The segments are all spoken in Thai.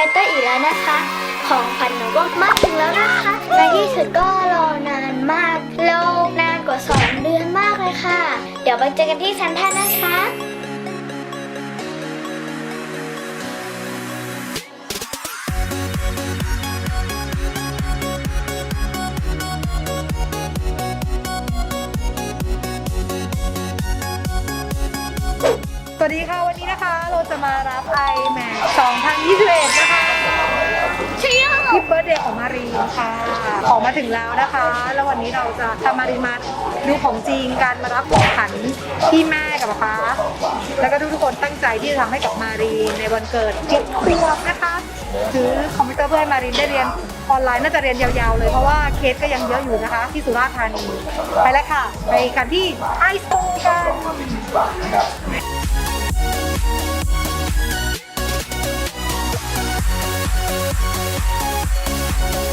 อ็มในเอ็มทูเกเตอร์อีกแล้วนะคะ ของขวัญหนูก็มาถึงแล้วนะคะในที่สุดก็รอนานมากรอนานกว่า 2 เดือนมากเลยค่ะ เดี๋ยวไปเจอกันที่ซันท่านะคะ เราจะมารับ iMac 2021 นะคะใช่ยังคลิปเบิร์ดเดย์ของมารีนค่ะ ของมาถึงแล้วนะคะ แล้ววันนี้เราจะทำมารีนมาดูของจริงการมารับของขวัญที่แม่กับป๊าแล้วก็ทุกๆคนตั้งใจที่จะทำให้กับมารีนในวันเกิดเจ็ดขวบนะคะถือคอมพิวเตอร์เพื่อให้มารีนได้เรียนออนไลน์น่าจะเรียนยาวๆเลยเพราะว่าเคสก็ยังเยอะอยู่นะคะ ที่สุราษฎร์ธานี ไปแล้วค่ะ ไปกันที่ไอสโตร์กัน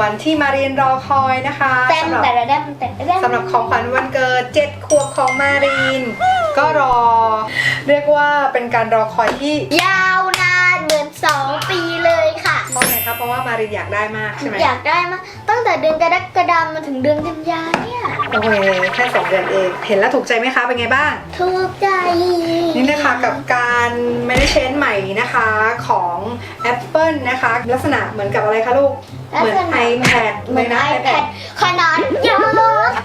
iMac M1 ที่มารีนรอคอยนะคะเต็มสำหรับแต่ละเต็มแต่ละเต็มสำหรับของขวัญวันเกิด 7 ขวบของมารีน ก็รอ เรียกว่าเป็นการรอคอยที่ยาวนานเหมือน2ปีเลย ค่ะเพราะไงครับเพราะว่ามารีนอยากได้มากใช่ไหมอยากได้มาตั้งแต่เดือนกรกฎาคมมาถึงเดือนกันยาเนี่ยโอเคแค่สองเดือนเองเห็นแล้วถูกใจไหมคะเป็นไงบ้าง ถูกใจ นี่นะคะกับการไม่ได้เชนใหม่นะคะของ Apple นะคะ ลักษณะเหมือนกับอะไรคะลูก เหมือน iPad เหมือนเลยนะ iPad ขนาดยักษ์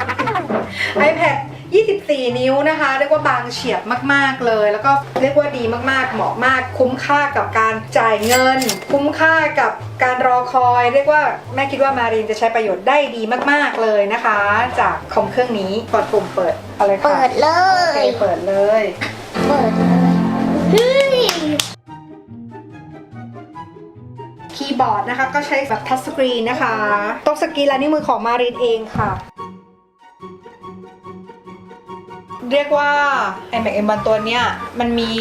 iPad 24 นิ้วนะคะ เรียกว่าบางเฉียบมากๆเลย แล้วก็เรียกว่าดีมากๆ เหมาะมาก คุ้มค่ากับการจ่ายเงิน คุ้มค่ากับการรอคอย เรียกว่าแม่คิดว่ามารีนจะใช้ประโยชน์ได้ดีมากๆเลยนะคะ จากคอมเครื่องนี้กดปุ่มเปิดอะไรคะเปิดเลโอเคย เปิดเลย เปิดเลยเฮ้ยคีย์บอร์ดนะคะก็ใช้แบบทัชสกรีนนะคะตรงสกรีนลายนิ้วมือของมารีนเองค่ะ เรียกว่า iMac M1 ตัวเนี้ยมันมี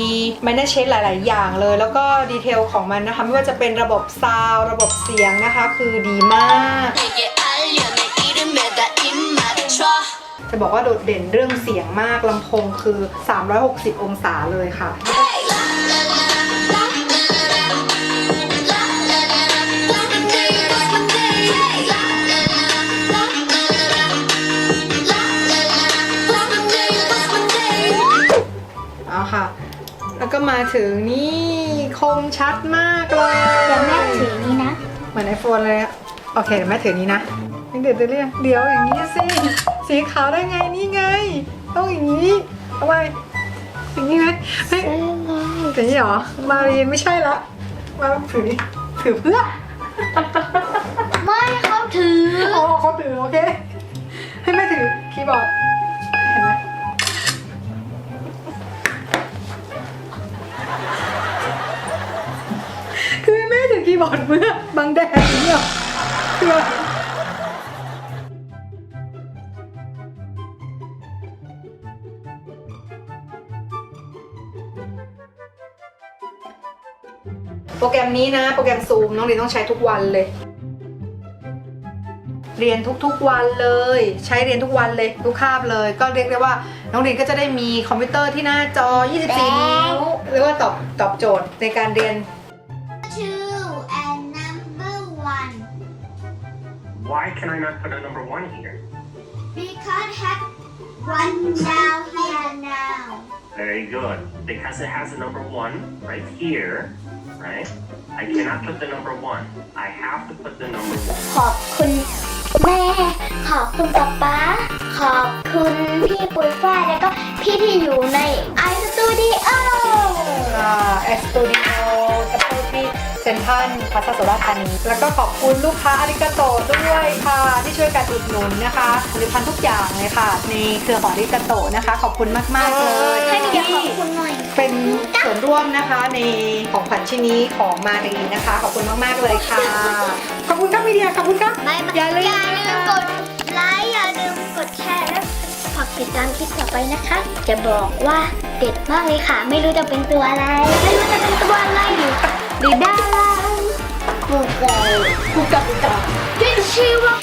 มันได้เช็คหลาย ๆ อย่างเลย แล้วก็ดีเทลของมันนะคะ ไม่ว่าจะเป็นระบบซาวระบบเสียงนะคะ คือดีมากจะบอกว่าโดดเด่นเรื่องเสียงมากลำโพงคือ 360 องศาเลยค่ะ ถึงนี่คมชัดมากเลย เดี๋ยวแม่ถือนี้นะ เหมือนไอโฟนเลยอะโอเคเดี๋ยวแม่ถือนี้นะเดี๋ยวเดี๋ยวเดี๋ยวเดี๋ยวอย่างนี้สิ สีขาวได้ไงนี่ไง ต้องอย่างนี้เอาไปอย่างนี้ไหมเฮ้ยอย่างนี้เหรอ มารีนไม่ใช่ละ มาถือนี่ถือเพื่อ ไม่เขาถืออ๋อเขาถือโอเค ให้แม่ถือคีย์บอร์ด คือให้แม่ถือคีย์บอร์ดเพื่อบังแดดอย่างนี้เหรอคืออะไรโปรแกรมนี้นะ โปรแกรมซูมน้องเรียนต้องใช้ทุกวันเลย เรียนทุกๆวันเลย ใช้เรียนทุกวันเลย ทุกคาบเลย ก็เรียกได้ว่าน้องเรียนก็จะได้มีคอมพิวเตอร์ที่หน้าจอ 24 นิ้วเรียกว่าตอบตอบโจทย์ในการเรียน Why can I not put a number one here? because have one down here now Very good. Because it has a number one right here, right? I cannot put the number one. I have to put the number one. ขอบคุณแม่ ขอบคุณป๊าป๊า ขอบคุณพี่ปุ้ยฝ้ายแล้วก็พี่ที่อยู่ใน iStudio อ่าแอสตูดิโอสเปซที่ เซ็นทรัลพัทสุราษฎร์ธานีแล้วก็ขอบคุณลูกค้าอาริกาโตด้วยค่ะ ที่ช่วยกันอุดหนุนนะคะผลิตภัณฑ์ทุกอย่างเลยค่ะ ในเครือของอาริกาโตนะคะ ขอบคุณมาก ๆ เลยให้มีเดียขที่อบคุณหน่อย เป็นส่วนร่วมนะคะในของขวัญชิ้นนี้ของมารีนะคะ ขอบคุณมาก ๆ เลยค่ะ ขอบคุณครับมีเดียขอบคุณครับไม่ไม่อย่าลืมอย่าลืนะมคะกดไลค์อย่าลืมกดแชร์และฝากติดตามคลิปต่อไปนะคะ จะบอกว่าเด็ดมากเลยค่ะ ไม่รู้จะเป็นตัวอะไร ไม่รู้จะเป็นตัวอะไร ดีดีด้าปูเกยกูกับกูกับขึ้นชื่อว่า